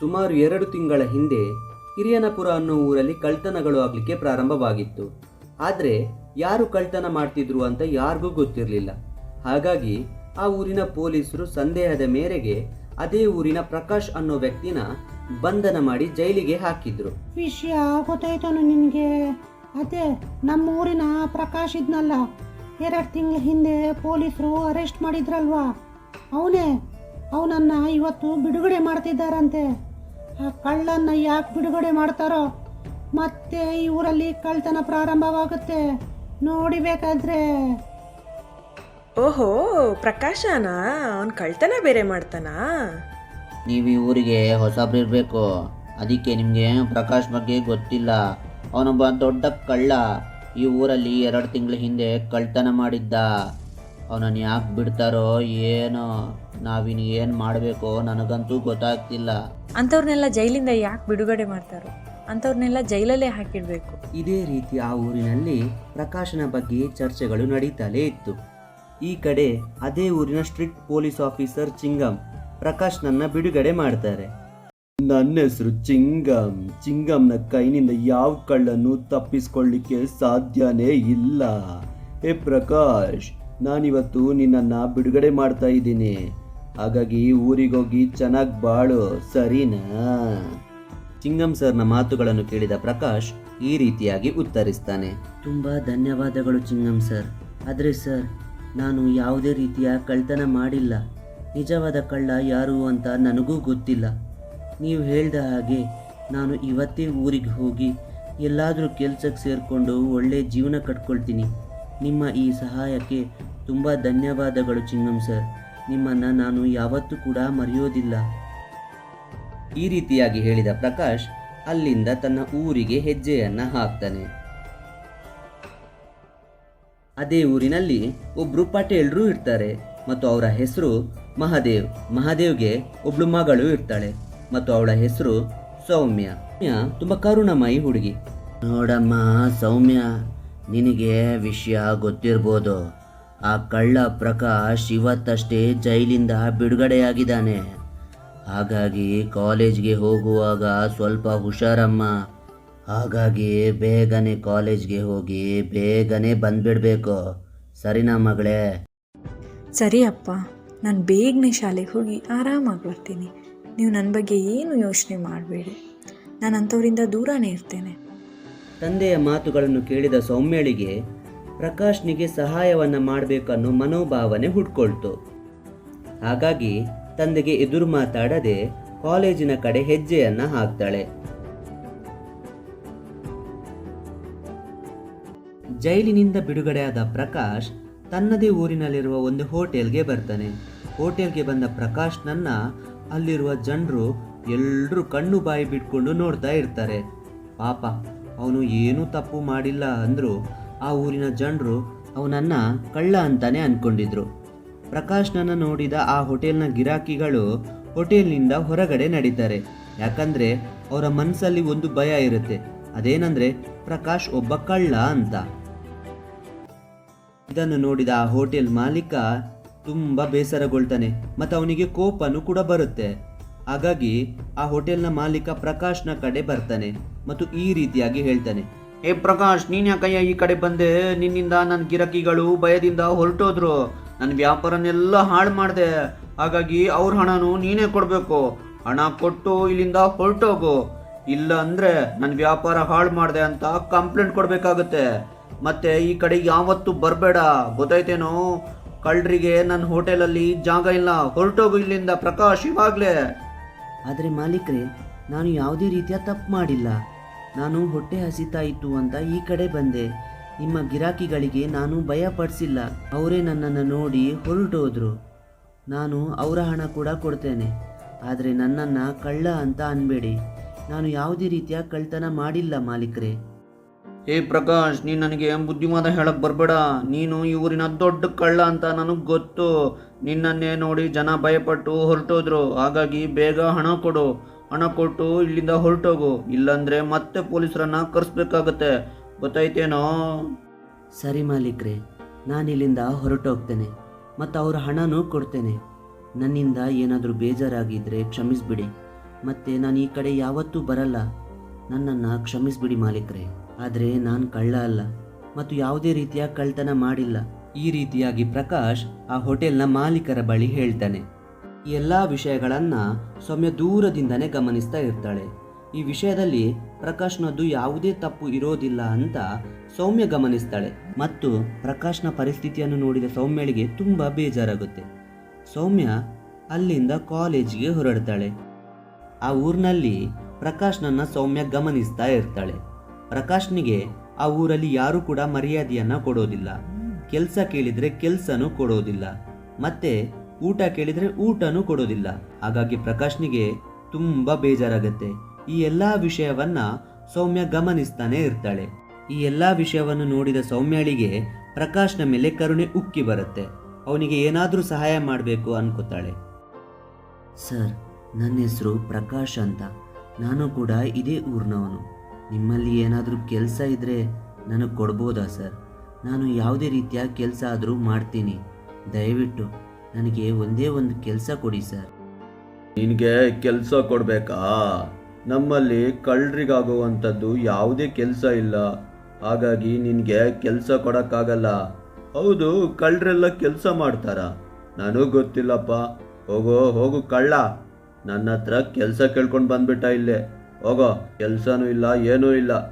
ಸುಮಾರು ಎರಡು ತಿಂಗಳ ಹಿಂದೆ ಹಿರಿಯನಪುರ ಅನ್ನೋ ಊರಲ್ಲಿ ಕಳ್ತನಗಳು ಆಗಲಿಕ್ಕೆ ಪ್ರಾರಂಭವಾಗಿತ್ತು. ಆದರೆ ಯಾರು ಕಳ್ತನ ಮಾಡ್ತಿದ್ರು ಅಂತ ಯಾರಿಗೂ ಗೊತ್ತಿರಲಿಲ್ಲ. ಹಾಗಾಗಿ ಆ ಊರಿನ ಪೊಲೀಸರು ಸಂದೇಹದ ಮೇರೆಗೆ ಅದೇ ಊರಿನ ಪ್ರಕಾಶ್ ಅನ್ನೋ ವ್ಯಕ್ತಿನ ಬಂಧನ ಮಾಡಿ ಜೈಲಿಗೆ ಹಾಕಿದ್ರು. ವಿಷಯ ಗೊತ್ತಾಯ್ತಾನು ನಿನಗೆ? ಅದೇ, ನಮ್ಮ ಊರಿನ ಪ್ರಕಾಶ್ ಇದ್ನಲ್ಲ, ಎರಡು ತಿಂಗಳ ಹಿಂದೆ ಪೊಲೀಸರು ಅರೆಸ್ಟ್ ಮಾಡಿದ್ರಲ್ವಾ? ಅವನೇ, ಅವನನ್ನ ಇವತ್ತು ಬಿಡುಗಡೆ ಮಾಡ್ತಿದ್ದಾರಂತೆ. ಆ ಕಳ್ಳನ್ನ ಯಾಕೆ ಬಿಡುಗಡೆ ಮಾಡ್ತಾರೋ? ಮತ್ತೆ ಈ ಊರಲ್ಲಿ ಕಳ್ತನ ಪ್ರಾರಂಭವಾಗುತ್ತೆ. ನೋಡಿಬೇಕಾದ್ರೆ ಓಹೋ ಪ್ರಕಾಶನ? ಅವನ್ ಕಳ್ತನ ಬೇರೆ ಮಾಡ್ತಾನಾ? ನೀವು ಈ ಊರಿಗೆ ಹೊಸಬ್ರಿರ್ಬೇಕು ಅದಕ್ಕೆ ನಿಮಗೆ ಪ್ರಕಾಶ್ ಬಗ್ಗೆ ಗೊತ್ತಿಲ್ಲ. ಅವನೊಬ್ಬ ದೊಡ್ಡ ಕಳ್ಳ ಈ ಊರಲ್ಲಿ ಎರಡು ತಿಂಗಳ ಹಿಂದೆ ಕಳ್ತನ ಮಾಡಿದ್ದ. ಅವನನ್ನು ಯಾಕೆ ಬಿಡ್ತಾರೋ ಏನೋ ನಾವಿನ್ ಏನು ಮಾಡಬೇಕೋ ನನಗಂತೂ ಗೊತ್ತಾಗ್ತಿಲ್ಲ. ಅಂಥವ್ರನ್ನೆಲ್ಲ ಜೈಲಿಂದ ಯಾಕೆ ಬಿಡುಗಡೆ ಮಾಡ್ತಾರೋ? ಅಂಥವ್ರನ್ನೆಲ್ಲ ಜೈಲಲ್ಲೇ ಹಾಕಿಡಬೇಕು. ಇದೇ ರೀತಿ ಆ ಊರಿನಲ್ಲಿ ಪ್ರಕಾಶನ ಬಗ್ಗೆ ಚರ್ಚೆಗಳು ನಡೀತಲೇ ಇತ್ತು. ಈ ಕಡೆ ಅದೇ ಊರಿನ ಸ್ಟ್ರಿಕ್ಟ್ ಪೊಲೀಸ್ ಆಫೀಸರ್ ಚಿಂಗಂ ಪ್ರಕಾಶ್ನನ್ನ ಬಿಡುಗಡೆ ಮಾಡ್ತಾರೆ. ನನ್ನ ಹೆಸರು ಚಿಂಗಂ ಚಿಂಗಂನ ಕೈನಿಂದ ಯಾವ ಕಳ್ಳನ್ನು ತಪ್ಪಿಸ್ಕೊಳ್ಳಿಕ್ಕೆ ಸಾಧ್ಯನೇ ಇಲ್ಲ. ಏ ಪ್ರಕಾಶ್ ನಾನಿವತ್ತು ನಿನ್ನನ್ನು ಬಿಡುಗಡೆ ಮಾಡ್ತಾ ಇದ್ದೀನಿ. ಹಾಗಾಗಿ ಊರಿಗೋಗಿ ಚೆನ್ನಾಗಿ ಬಾಳು, ಸರಿನಾ? ಚಿಂಗಂ ಸರ್ನ ಮಾತುಗಳನ್ನು ಕೇಳಿದ ಪ್ರಕಾಶ್ ಈ ರೀತಿಯಾಗಿ ಉತ್ತರಿಸ್ತಾನೆ. ತುಂಬ ಧನ್ಯವಾದಗಳು ಚಿಂಗಂ ಸರ್. ಆದರೆ ಸರ್, ನಾನು ಯಾವುದೇ ರೀತಿಯ ಕಳ್ತನ ಮಾಡಿಲ್ಲ. ನಿಜವಾದ ಕಳ್ಳ ಯಾರು ಅಂತ ನನಗೂ ಗೊತ್ತಿಲ್ಲ. ನೀವು ಹೇಳಿದ ಹಾಗೆ ನಾನು ಇವತ್ತೇ ಊರಿಗೆ ಹೋಗಿ ಎಲ್ಲಾದರೂ ಕೆಲಸಕ್ಕೆ ಸೇರಿಕೊಂಡು ಒಳ್ಳೆಯ ಜೀವನ ಕಟ್ಕೊಳ್ತೀನಿ. ನಿಮ್ಮ ಈ ಸಹಾಯಕ್ಕೆ ತುಂಬ ಧನ್ಯವಾದಗಳು ಚಿಂಗಂ ಸರ್. ನಿಮ್ಮನ್ನು ನಾನು ಯಾವತ್ತೂ ಕೂಡ ಮರೆಯೋದಿಲ್ಲ. ಈ ರೀತಿಯಾಗಿ ಹೇಳಿದ ಪ್ರಕಾಶ್ ಅಲ್ಲಿಂದ ತನ್ನ ಊರಿಗೆ ಹೆಜ್ಜೆಯನ್ನ ಹಾಕ್ತಾನೆ. ಅದೇ ಊರಿನಲ್ಲಿ ಒಬ್ರು ಪಟೇಲ್ರು ಇರ್ತಾರೆ, ಮತ್ತು ಅವರ ಹೆಸರು ಮಹಾದೇವ್. ಮಹಾದೇವ್ಗೆ ಒಬ್ಳು ಮಗಳು ಇರ್ತಾಳೆ, ಮತ್ತು ಅವಳ ಹೆಸರು ಸೌಮ್ಯ ತುಂಬಾ ಕರುಣಮಯಿ ಹುಡುಗಿ. ನೋಡಮ್ಮ, ಸೌಮ್ಯ. ನಿನಗೆ ವಿಷಯ ಗೊತ್ತಿರ್ಬೋದು. ಆ ಕಳ್ಳ ಪ್ರಕಾಶ್ ಇವತ್ತಷ್ಟೇ ಜೈಲಿಂದ ಬಿಡುಗಡೆಯಾಗಿದ್ದಾನೆ. ಹಾಗಾಗಿ ಕಾಲೇಜ್ಗೆ ಹೋಗುವಾಗ ಸ್ವಲ್ಪ ಹುಷಾರಮ್ಮ. ಹಾಗಾಗಿ ಬೇಗನೆ ಕಾಲೇಜ್ಗೆ ಹೋಗಿ ಬೇಗನೆ ಬಂದ್ಬಿಡ್ಬೇಕು. ಸರಿನಾ ಮಗಳೇ? ಸರಿ ಅಪ್ಪ. ನಾನು ಬೇಗನೆ ಶಾಲೆಗೆ ಹೋಗಿ ಆರಾಮಾಗಿ ಬರ್ತೀನಿ. ನೀವು ನನ್ನ ಬಗ್ಗೆ ಏನು ಯೋಚನೆ ಮಾಡಬೇಡಿ. ನಾನು ಅಂಥವರಿಂದ ದೂರನೇ ಇರ್ತೇನೆ. ತಂದೆಯ ಮಾತುಗಳನ್ನು ಕೇಳಿದ ಸೌಮ್ಯಳಿಗೆ ಪ್ರಕಾಶ್ನಿಗೆ ಸಹಾಯವನ್ನ ಮಾಡಬೇಕನ್ನೋ ಮನೋಭಾವನೆ ಹುಟ್ಕೊಳ್ತು. ಹಾಗಾಗಿ ತಂದೆಗೆ ಎದುರು ಮಾತಾಡದೆ ಕಾಲೇಜಿನ ಕಡೆ ಹೆಜ್ಜೆಯನ್ನ ಹಾಕ್ತಾಳೆ. ಜೈಲಿನಿಂದ ಬಿಡುಗಡೆಯಾದ ಪ್ರಕಾಶ್ ತನ್ನದೇ ಊರಿನಲ್ಲಿರುವ ಒಂದು ಹೋಟೆಲ್ಗೆ ಬರ್ತಾನೆ. ಹೋಟೆಲ್ಗೆ ಬಂದ ಪ್ರಕಾಶ್ನನ್ನ ಅಲ್ಲಿರುವ ಜನರು ಎಲ್ಲರೂ ಕಣ್ಣು ಬಾಯಿ ಬಿಟ್ಕೊಂಡು ನೋಡ್ತಾ ಇರ್ತಾರೆ. ಪಾಪ ಅವನು ಏನೂ ತಪ್ಪು ಮಾಡಿಲ್ಲ ಅಂದರೂ ಆ ಊರಿನ ಜನರು ಅವನನ್ನು ಕಳ್ಳ ಅಂತಾನೆ ಅಂದ್ಕೊಂಡಿದ್ರು ಪ್ರಕಾಶ್ನನ್ನು ನೋಡಿದ ಆ ಹೋಟೆಲ್ನ ಗಿರಾಕಿಗಳು ಹೋಟೆಲ್ನಿಂದ ಹೊರಗಡೆ ನಡೀತಾರೆ. ಯಾಕಂದರೆ ಅವರ ಮನಸ್ಸಲ್ಲಿ ಒಂದು ಭಯ ಇರುತ್ತೆ. ಅದೇನಂದರೆ ಪ್ರಕಾಶ್ ಒಬ್ಬ ಕಳ್ಳ ಅಂತ. ಇದನ್ನು ನೋಡಿದ ಆ ಹೋಟೆಲ್ ಮಾಲೀಕ ತುಂಬ ಬೇಸರಗೊಳ್ತಾನೆ. ಮತ್ತು ಅವನಿಗೆ ಕೋಪನೂ ಕೂಡ ಬರುತ್ತೆ. ಹಾಗಾಗಿ ಆ ಹೋಟೆಲ್ನ ಮಾಲೀಕ ಪ್ರಕಾಶ್ನ ಕಡೆ ಬರ್ತಾನೆ ಮತ್ತು ಈ ರೀತಿಯಾಗಿ ಹೇಳ್ತಾನೆ. ಏ ಪ್ರಕಾಶ್, ನೀನ್ ಯಾಕಯ್ಯ ಈ ಕಡೆ ಬಂದೆ? ನಿನ್ನಿಂದ ನನ್ನ ಗಿರಾಕಿಗಳು ಭಯದಿಂದ ಹೊರಟೋದ್ರು. ನನ್ನ ವ್ಯಾಪಾರನೆಲ್ಲ ಹಾಳು ಮಾಡಿದೆ. ಹಾಗಾಗಿ ಅವ್ರ ಹಣನು ನೀನೇ ಕೊಡಬೇಕು. ಹಣ ಕೊಟ್ಟು ಇಲ್ಲಿಂದ ಹೊರಟೋಗು. ಇಲ್ಲ ಅಂದ್ರೆ ನನ್ನ ವ್ಯಾಪಾರ ಹಾಳು ಮಾಡಿದೆ ಅಂತ ಕಂಪ್ಲೇಂಟ್ ಕೊಡಬೇಕಾಗುತ್ತೆ. ಮತ್ತೆ ಈ ಕಡೆ ಯಾವತ್ತೂ ಬರಬೇಡ. ಗೊತ್ತಾಯ್ತೇನೋ? ಕಳ್ಳರಿಗೆ ನನ್ನ ಹೋಟೆಲಲ್ಲಿ ಜಾಗ ಇಲ್ಲ. ಹೊರಟೋಗು ಇಲ್ಲಿಂದ ಪ್ರಕಾಶ್ ಇವಾಗಲೇ. ಆದರೆ ಮಾಲೀಕರೇ, ನಾನು ಯಾವುದೇ ರೀತಿಯ ತಪ್ಪು ಮಾಡಿಲ್ಲ. ನಾನು ಹೊಟ್ಟೆ ಹಸಿತಾ ಅಂತ ಈ ಕಡೆ ಬಂದೆ. ನಿಮ್ಮ ಗಿರಾಕಿಗಳಿಗೆ ನಾನು ಭಯ ಪಡಿಸಿಲ್ಲ. ಅವರೇ ನನ್ನನ್ನು ನೋಡಿ ಹೊರಟೋದ್ರು. ನಾನು ಅವರ ಹಣ ಕೂಡ ಕೊಡ್ತೇನೆ. ಆದರೆ ನನ್ನನ್ನು ಕಳ್ಳ ಅಂತ ಅನ್ಬೇಡಿ. ನಾನು ಯಾವುದೇ ರೀತಿಯ ಕಳ್ತನ ಮಾಡಿಲ್ಲ ಮಾಲೀಕರೇ. ಏ ಪ್ರಕಾಶ್ ನೀನು ನನಗೆ ಬುದ್ಧಿವಾದ ಹೇಳಕ್ಕೆ ಬರಬೇಡ. ನೀನು ಇವರಿನ ದೊಡ್ಡ ಕಳ್ಳ ಅಂತ ನನಗೆ ಗೊತ್ತು. ನಿನ್ನನ್ನೇ ನೋಡಿ ಜನ ಭಯಪಟ್ಟು ಹೊರಟೋದ್ರು. ಹಾಗಾಗಿ ಬೇಗ ಹಣ ಕೊಡು. ಹಣ ಕೊಟ್ಟು ಇಲ್ಲಿಂದ ಹೊರಟೋಗು. ಇಲ್ಲಾಂದ್ರೆ ಮತ್ತೆ ಪೊಲೀಸರನ್ನ ಕರೆಸ್ಬೇಕಾಗತ್ತೆ. ಗೊತ್ತಾಯ್ತೇನೋ? ಸರಿ ಮಾಲೀಕ್ರೆ ನಾನು ಇಲ್ಲಿಂದ ಹೊರಟೋಗ್ತೇನೆ. ಮತ್ತು ಅವರ ಹಣನೂ ಕೊಡ್ತೇನೆ. ನನ್ನಿಂದ ಏನಾದರೂ ಬೇಜಾರಾಗಿದ್ದರೆ ಕ್ಷಮಿಸ್ಬಿಡಿ. ಮತ್ತೆ ನಾನು ಈ ಕಡೆ ಯಾವತ್ತೂ ಬರಲ್ಲ. ನನ್ನನ್ನು ಕ್ಷಮಿಸಿಬಿಡಿ ಮಾಲೀಕ್ರೆ. ಆದರೆ ನಾನು ಕಳ್ಳ ಅಲ್ಲ. ಮತ್ತು ಯಾವುದೇ ರೀತಿಯ ಕಳ್ತನ ಮಾಡಿಲ್ಲ. ಈ ರೀತಿಯಾಗಿ ಪ್ರಕಾಶ್ ಆ ಹೋಟೆಲ್ನ ಮಾಲೀಕರ ಬಳಿ ಹೇಳ್ತಾನೆ. ಈ ಎಲ್ಲ ವಿಷಯಗಳನ್ನು ಸೌಮ್ಯ ದೂರದಿಂದನೇ ಗಮನಿಸ್ತಾ ಇರ್ತಾಳೆ. ಈ ವಿಷಯದಲ್ಲಿ ಪ್ರಕಾಶ್ನದ್ದು ಯಾವುದೇ ತಪ್ಪು ಇರೋದಿಲ್ಲ ಅಂತ ಸೌಮ್ಯ ಗಮನಿಸ್ತಾಳೆ. ಮತ್ತು ಪ್ರಕಾಶ್ನ ಪರಿಸ್ಥಿತಿಯನ್ನು ನೋಡಿದ ಸೌಮ್ಯಳಿಗೆ ತುಂಬ ಬೇಜಾರಾಗುತ್ತೆ. ಸೌಮ್ಯ ಅಲ್ಲಿಂದ ಕಾಲೇಜಿಗೆ ಹೊರಡ್ತಾಳೆ. ಆ ಊರಿನಲ್ಲಿ ಪ್ರಕಾಶ್ನನ್ನ ಸೌಮ್ಯ ಗಮನಿಸ್ತಾ ಇರ್ತಾಳೆ. ಪ್ರಕಾಶ್ನಿಗೆ ಆ ಊರಲ್ಲಿ ಯಾರೂ ಕೂಡ ಮರ್ಯಾದೆಯನ್ನು ಕೊಡೋದಿಲ್ಲ. ಕೆಲಸ ಕೇಳಿದ್ರೆ ಕೆಲಸನೂ ಕೊಡೋದಿಲ್ಲ. ಮತ್ತೆ ಊಟ ಕೇಳಿದ್ರೆ ಊಟನೂ ಕೊಡೋದಿಲ್ಲ. ಹಾಗಾಗಿ ಪ್ರಕಾಶ್ನಿಗೆ ತುಂಬಾ ಬೇಜಾರಾಗತ್ತೆ. ಈ ಎಲ್ಲಾ ವಿಷಯವನ್ನ ಸೌಮ್ಯ ಗಮನಿಸ್ತಾನೆ ಇರ್ತಾಳೆ. ಈ ಎಲ್ಲಾ ವಿಷಯವನ್ನು ನೋಡಿದ ಸೌಮ್ಯಳಿಗೆ ಪ್ರಕಾಶ್ನ ಮೇಲೆ ಕರುಣೆ ಉಕ್ಕಿ ಬರುತ್ತೆ. ಅವನಿಗೆ ಏನಾದರೂ ಸಹಾಯ ಮಾಡಬೇಕು ಅನ್ಕೋತಾಳೆ. ಸರ್ ನನ್ನ ಹೆಸರು ಪ್ರಕಾಶ್ ಅಂತ. ನಾನು ಕೂಡ ಇದೇ ಊರಿನವನು. ನಿಮ್ಮಲ್ಲಿ ಏನಾದರೂ ಕೆಲಸ ಇದ್ದರೆ ನನಗೆ ಕೊಡ್ಬೋದಾ ಸರ್? ನಾನು ಯಾವುದೇ ರೀತಿಯ ಕೆಲಸ ಆದರೂ ಮಾಡ್ತೀನಿ. ದಯವಿಟ್ಟು ನನಗೆ ಒಂದೇ ಒಂದು ಕೆಲಸ ಕೊಡಿ ಸರ್. ನಿನಗೆ ಕೆಲಸ ಕೊಡಬೇಕಾ? ನಮ್ಮಲ್ಲಿ ಕಳ್ಳರಿಗಾಗುವಂಥದ್ದು ಯಾವುದೇ ಕೆಲಸ ಇಲ್ಲ. ಹಾಗಾಗಿ ನಿನಗೆ ಕೆಲಸ ಕೊಡೋಕ್ಕಾಗಲ್ಲ. ಹೌದು, ಕಳ್ಳರೆಲ್ಲ ಕೆಲಸ ಮಾಡ್ತಾರ? ನನಗೂ ಗೊತ್ತಿಲ್ಲಪ್ಪ. ಹೋಗೋ, ಹೋಗು ಕಳ್ಳ. ನನ್ನ ಹತ್ರ ಕೆಲಸ ಕೇಳ್ಕೊಂಡು ಬಂದ್ಬಿಟ್ಟ ಇಲ್ಲೇ. ಹೋಗೋ, ಕೆಲಸನೂ ಇಲ್ಲ, ಏನೂ ಇಲ್ಲ.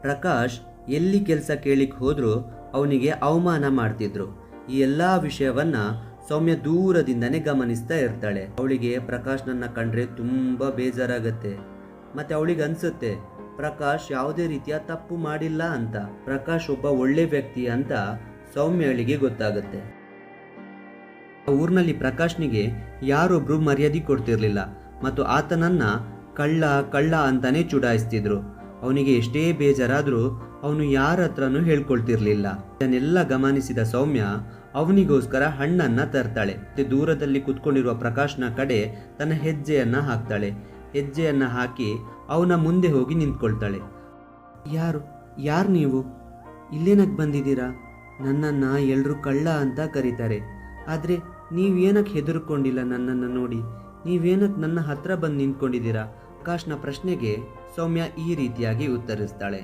ಪ್ರಕಾಶ್ ಎಲ್ಲಿ ಕೆಲಸ ಕೇಳಿಕ್ ಹೋದ್ರೂ ಅವನಿಗೆ ಅವಮಾನ ಮಾಡ್ತಿದ್ರು. ಈ ಎಲ್ಲಾ ವಿಷಯವನ್ನ ಸೌಮ್ಯ ದೂರದಿಂದನೇ ಗಮನಿಸ್ತಾ ಇರ್ತಾಳೆ. ಅವಳಿಗೆ ಪ್ರಕಾಶ್ನನ್ನ ಕಂಡ್ರೆ ತುಂಬಾ ಬೇಜಾರಾಗತ್ತೆ. ಮತ್ತೆ ಅವಳಿಗೆ ಅನ್ಸುತ್ತೆ, ಪ್ರಕಾಶ್ ಯಾವುದೇ ರೀತಿಯ ತಪ್ಪು ಮಾಡಿಲ್ಲ ಅಂತ. ಪ್ರಕಾಶ್ ಒಬ್ಬ ಒಳ್ಳೆ ವ್ಯಕ್ತಿ ಅಂತ ಸೌಮ್ಯಳಿಗೆ ಗೊತ್ತಾಗುತ್ತೆ. ಊರಿನಲ್ಲಿ ಪ್ರಕಾಶ್ನಿಗೆ ಯಾರೊಬ್ರು ಮರ್ಯಾದೆ ಕೊಡ್ತಿರ್ಲಿಲ್ಲ. ಮತ್ತು ಆತನನ್ನ ಕಳ್ಳ ಕಳ್ಳ ಅಂತಾನೆ ಚುಡಾಯಿಸ್ತಿದ್ರು. ಅವನಿಗೆ ಎಷ್ಟೇ ಬೇಜಾರಾದರೂ ಅವನು ಯಾರ ಹತ್ರನೂ ಹೇಳ್ಕೊಳ್ತಿರ್ಲಿಲ್ಲ. ಇದನ್ನೆಲ್ಲ ಗಮನಿಸಿದ ಸೌಮ್ಯ ಅವನಿಗೋಸ್ಕರ ಹಣ್ಣನ್ನ ತರ್ತಾಳೆ. ಮತ್ತೆ ದೂರದಲ್ಲಿ ಕುತ್ಕೊಂಡಿರುವ ಪ್ರಕಾಶ್ನ ಕಡೆ ತನ್ನ ಹೆಜ್ಜೆಯನ್ನ ಹಾಕ್ತಾಳೆ. ಹೆಜ್ಜೆಯನ್ನ ಹಾಕಿ ಅವನ ಮುಂದೆ ಹೋಗಿ ನಿಂತ್ಕೊಳ್ತಾಳೆ. ಯಾರು? ಯಾರು ನೀವು? ಇಲ್ಲೇನಕ್ಕೆ ಬಂದಿದ್ದೀರಾ? ನನ್ನನ್ನ ಎಲ್ಲರೂ ಕಳ್ಳ ಅಂತ ಕರೀತಾರೆ. ಆದರೆ ನೀವೇನಕ್ಕೆ ಹೆದರ್ಕೊಂಡಿಲ್ಲ ನನ್ನನ್ನು ನೋಡಿ? ನೀವೇನಕ್ಕೆ ನನ್ನ ಹತ್ರ ಬಂದು ನಿಂತ್ಕೊಂಡಿದ್ದೀರಾ? ಪ್ರಕಾಶ್ನ ಪ್ರಶ್ನೆಗೆ ಸೌಮ್ಯ ಈ ರೀತಿಯಾಗಿ ಉತ್ತರಿಸ್ತಾಳೆ.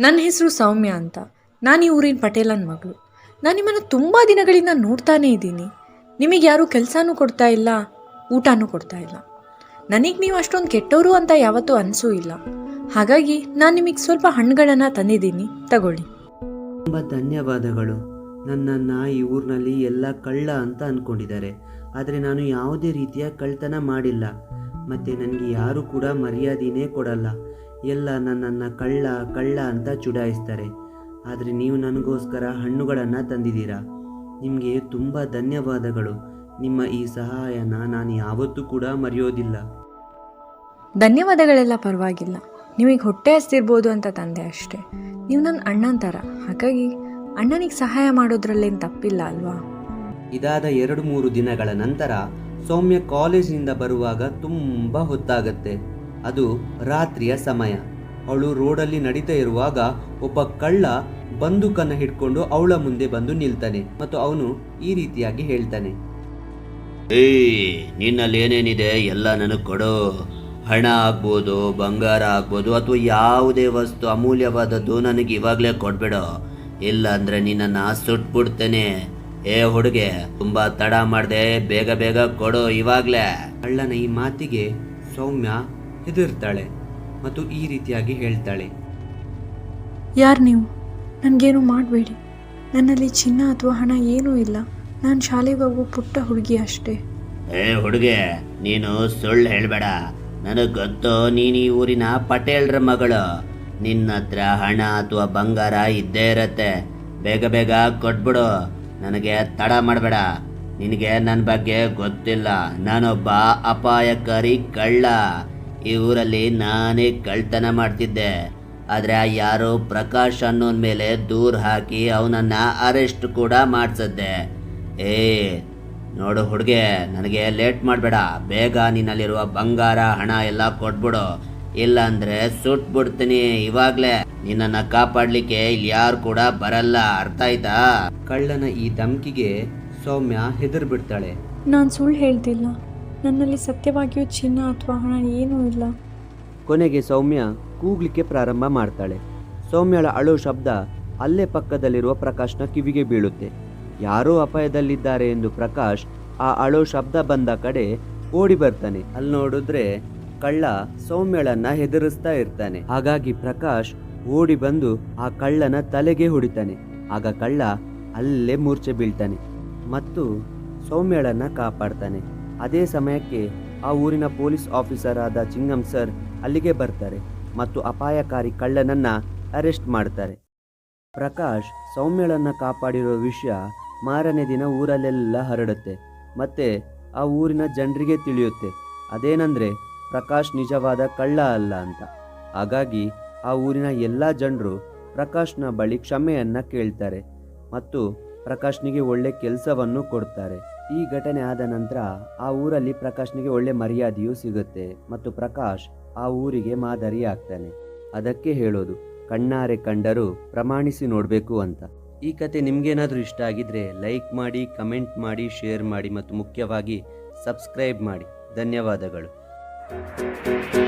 ನನ್ನ ಹೆಸರು ಸೌಮ್ಯ ಅಂತ. ನಾನು ಈ ಊರಿನ ಪಟೇಲನ್ ಮಗಳು. ನಾನು ನಿಮ್ಮನ್ನು ತುಂಬ ದಿನಗಳಿಂದ ನೋಡ್ತಾನೇ ಇದ್ದೀನಿ. ನಿಮಗೆ ಯಾರೂ ಕೆಲಸನೂ ಕೊಡ್ತಾ ಇಲ್ಲ ಊಟನೂ ಕೊಡ್ತಾ ಇಲ್ಲ. ನನಗೆ ನೀವು ಅಷ್ಟೊಂದು ಕೆಟ್ಟವರು ಅಂತ ಯಾವತ್ತೂ ಅನಿಸೂ ಇಲ್ಲ. ಹಾಗಾಗಿ ನಾನು ನಿಮಗೆ ಸ್ವಲ್ಪ ಹಣ್ಣುಗಳನ್ನು ತಂದಿದ್ದೀನಿ. ತಗೊಳ್ಳಿ. ತುಂಬ ಧನ್ಯವಾದಗಳು. ನನ್ನನ್ನು ಈ ಊರಿನಲ್ಲಿ ಎಲ್ಲ ಕಳ್ಳ ಅಂತ ಅಂದ್ಕೊಂಡಿದ್ದಾರೆ ಆದರೆ ನಾನು ಯಾವುದೇ ರೀತಿಯ ಕಳ್ತನ ಮಾಡಿಲ್ಲ. ಮತ್ತು ನನಗೆ ಯಾರೂ ಕೂಡ ಮರ್ಯಾದೆಯೇ ಕೊಡಲ್ಲ. ಎಲ್ಲ ನನ್ನನ್ನು ಕಳ್ಳ ಕಳ್ಳ ಅಂತ ಚುಡಾಯಿಸ್ತಾರೆ. ಆದರೆ ನೀವು ನನಗೋಸ್ಕರ ಹಣ್ಣುಗಳನ್ನು ತಂದಿದ್ದೀರಾ? ನಿಮಗೆ ತುಂಬ ಧನ್ಯವಾದಗಳು. ನಿಮ್ಮ ಈ ಸಹಾಯನ ನಾನು ಯಾವತ್ತೂ ಕೂಡ ಮರೆಯೋದಿಲ್ಲ. ಧನ್ಯವಾದಗಳೆಲ್ಲ ಪರವಾಗಿಲ್ಲ. ನಿಮಗೆ ಹೊಟ್ಟೆ ಹಸ್ತಿರ್ಬೋದು ಅಂತ ತಂದೆ ಅಷ್ಟೇ. ನೀವು ನನ್ನ ಅಣ್ಣನ ಥರ ಹಾಗಾಗಿ ಅಣ್ಣನಿಗೆ ಸಹಾಯ ಮಾಡೋದ್ರಲ್ಲೇನು ತಪ್ಪಿಲ್ಲ ಅಲ್ವಾ? ಇದಾದ ಎರಡು ಮೂರು ದಿನಗಳ ನಂತರ ಸೌಮ್ಯ ಕಾಲೇಜಿನಿಂದ ಬರುವಾಗ ತುಂಬ ಹೊತ್ತಾಗತ್ತೆ. ಅದು ರಾತ್ರಿಯ ಸಮಯ. ಅವಳು ರೋಡಲ್ಲಿ ನಡೀತಾ ಇರುವಾಗ ಒಬ್ಬ ಕಳ್ಳ ಬಂದೂಕನ್ನು ಹಿಡ್ಕೊಂಡು ಅವಳ ಮುಂದೆ ಬಂದು ನಿಲ್ತಾನೆ ಮತ್ತು ಅವನು ಈ ರೀತಿಯಾಗಿ ಹೇಳ್ತಾನೆ. ಏಯ್, ನಿನ್ನಲ್ಲಿ ಏನೇನಿದೆ ಎಲ್ಲ ನನಗೆ ಕೊಡು. ಹಣ ಆಗ್ಬೋದು, ಬಂಗಾರ ಆಗ್ಬೋದು ಅಥವಾ ಯಾವುದೇ ವಸ್ತು ಅಮೂಲ್ಯವಾದದ್ದು ನನಗೆ ಇವಾಗಲೇ ಕೊಡ್ಬೇಡ. ಇಲ್ಲ ಅಂದರೆ ನಿನ್ನನ್ನು ಸುಟ್ಬಿಡ್ತೇನೆ. ಏ ಹುಡುಗೆ ತುಂಬಾ ತಡ ಮಾಡ್ದೆ ಬೇಗ ಬೇಗ ಕೊಡು ಇವಾಗ್ಲೇ. ಕಳ್ಳನ ಈ ಮಾತಿಗೆ ಸೌಮ್ಯ ಹೆದರ್ತಾಳೆ ಮತ್ತು ಈ ರೀತಿಯಾಗಿ ಹೇಳ್ತಾಳೆ. ಯಾರು ನೀವು? ನನಗೇನು ಮಾಡಬೇಡಿ. ನನ್ನಲ್ಲಿ ಚಿನ್ನ ಅಥವಾ ಹಣ ಏನೂ ಇಲ್ಲ. ನಾನು ಶಾಲೆಗೆ ಹೋಗೋ ಪುಟ್ಟ ಹುಡುಗಿ ಅಷ್ಟೇ. ಏ ಹುಡುಗೆ ನೀನು ಸುಳ್ಳು ಹೇಳಬೇಡ. ನನಗೆ ಗೊತ್ತು ನೀನು ಈ ಊರಿನ ಪಟೇಲ್ರ ಮಗಳು. ನಿನ್ನ ಹತ್ರ ಹಣ ಅಥವಾ ಬಂಗಾರ ಇದ್ದೇ ಇರತ್ತೆ. ಬೇಗ ಬೇಗ ಕೊಟ್ಬಿಡು. ನನಗೆ ತಡ ಮಾಡಬೇಡ. ನಿನಗೆ ನನ್ನ ಬಗ್ಗೆ ಗೊತ್ತಿಲ್ಲ. ನಾನೊಬ್ಬ ಅಪಾಯಕಾರಿ ಕಳ್ಳ. ಈ ಊರಲ್ಲಿ ನಾನೇ ಕಳ್ತನ ಮಾಡ್ತಿದ್ದೆ. ಆದರೆ ಯಾರು ಪ್ರಕಾಶ್ ಅನ್ನೋನ್ ಮೇಲೆ ದೂರ ಹಾಕಿ ಅವನನ್ನ ಅರೆಸ್ಟ್ ಕೂಡ ಮಾಡಿಸದ್ದೆ. ಏ, ನೋಡು ಹುಡುಗೆ, ನನಗೆ ಲೇಟ್ ಮಾಡಬೇಡ. ಬೇಗ ನಿನ್ನಲ್ಲಿರುವ ಬಂಗಾರ, ಹಣ ಎಲ್ಲ ಕೊಟ್ಬಿಡು. ಇಲ್ಲಾಂದ್ರೆ ಸುಟ್ಬಿಡ್ತೀನಿ ಇವಾಗ್ಲೇ. ನಿನ್ನನ್ನ ಕಾಪಾಡ್ಲಿಕ್ಕೆ ಇಲ್ಲಿ ಯಾರು ಕೂಡ ಬರಲ್ಲ ಅರ್ಥ ಆಯ್ತಾ? ಕಳ್ಳನ ಈ ಧಮಕಿಗೆ ಸೌಮ್ಯ ಹೆದರ್ ಬಿಡ್ತಾಳೆ. ನಾನು ಸುಳ್ಳು ಹೇಳ್ತಿಲ್ಲ. ನನ್ನಲ್ಲಿ ಸತ್ಯವಾಗಿಯೂ ಚಿನ್ನ ಅಥವಾ ಹಣ ಏನೂ ಇಲ್ಲ. ಕೊನೆಗೆ ಸೌಮ್ಯ ಕೂಗ್ಲಿಕ್ಕೆ ಪ್ರಾರಂಭ ಮಾಡ್ತಾಳೆ. ಸೌಮ್ಯಳ ಅಳೋ ಶಬ್ದ ಅಲ್ಲೇ ಪಕ್ಕದಲ್ಲಿರುವ ಪ್ರಕಾಶ್ನ ಕಿವಿಗೆ ಬೀಳುತ್ತೆ. ಯಾರೋ ಅಪಾಯದಲ್ಲಿದ್ದಾರೆ ಎಂದು ಪ್ರಕಾಶ್ ಆ ಅಳೋ ಶಬ್ದ ಬಂದ ಕಡೆ ಓಡಿ ಬರ್ತಾನೆ. ಅಲ್ಲಿ ನೋಡಿದ್ರೆ ಕಳ್ಳ ಸೌಮ್ಯಳನ್ನ ಹೆದರಿಸ್ತಾ ಇರ್ತಾನೆ. ಹಾಗಾಗಿ ಪ್ರಕಾಶ್ ಓಡಿ ಬಂದು ಆ ಕಳ್ಳನ ತಲೆಗೆ ಹೊಡಿತಾನೆ. ಆಗ ಕಳ್ಳ ಅಲ್ಲೇ ಮೂರ್ಛೆ ಬೀಳ್ತಾನೆ ಮತ್ತು ಸೌಮ್ಯಳನ್ನ ಕಾಪಾಡ್ತಾನೆ. ಅದೇ ಸಮಯಕ್ಕೆ ಆ ಊರಿನ ಪೊಲೀಸ್ ಆಫೀಸರ್ ಆದ ಚಿಂಗಂ ಸರ್ ಅಲ್ಲಿಗೆ ಬರ್ತಾರೆ ಮತ್ತು ಅಪಾಯಕಾರಿ ಕಳ್ಳನನ್ನ ಅರೆಸ್ಟ್ ಮಾಡ್ತಾರೆ. ಪ್ರಕಾಶ್ ಸೌಮ್ಯಳನ್ನ ಕಾಪಾಡಿರೋ ವಿಷಯ ಮಾರನೇ ದಿನ ಊರಲ್ಲೆಲ್ಲ ಹರಡುತ್ತೆ. ಮತ್ತೆ ಆ ಊರಿನ ಜನರಿಗೆ ತಿಳಿಯುತ್ತೆ. ಅದೇನಂದ್ರೆ ಪ್ರಕಾಶ್ ನಿಜವಾದ ಕಳ್ಳ ಅಲ್ಲ ಅಂತ. ಹಾಗಾಗಿ ಆ ಊರಿನ ಎಲ್ಲ ಜನರು ಪ್ರಕಾಶ್ನ ಬಳಿ ಕ್ಷಮೆಯನ್ನು ಕೇಳ್ತಾರೆ ಮತ್ತು ಪ್ರಕಾಶ್ನಿಗೆ ಒಳ್ಳೆ ಕೆಲಸವನ್ನು ಕೊಡ್ತಾರೆ. ಈ ಘಟನೆ ಆದ ನಂತರ ಆ ಊರಲ್ಲಿ ಪ್ರಕಾಶ್ನಿಗೆ ಒಳ್ಳೆ ಮರ್ಯಾದೆಯೂ ಸಿಗುತ್ತೆ ಮತ್ತು ಪ್ರಕಾಶ್ ಆ ಊರಿಗೆ ಮಾದರಿ ಆಗ್ತಾನೆ. ಅದಕ್ಕೆ ಹೇಳೋದು, ಕಣ್ಣಾರೆ ಕಂಡರೂ ಪ್ರಮಾಣಿಸಿ ನೋಡಬೇಕು ಅಂತ. ಈ ಕತೆ ನಿಮಗೇನಾದರೂ ಇಷ್ಟ ಆಗಿದ್ರೆ ಲೈಕ್ ಮಾಡಿ, ಕಮೆಂಟ್ ಮಾಡಿ, ಶೇರ್ ಮಾಡಿ ಮತ್ತು ಮುಖ್ಯವಾಗಿ ಸಬ್ಸ್ಕ್ರೈಬ್ ಮಾಡಿ. ಧನ್ಯವಾದಗಳು. Thank you.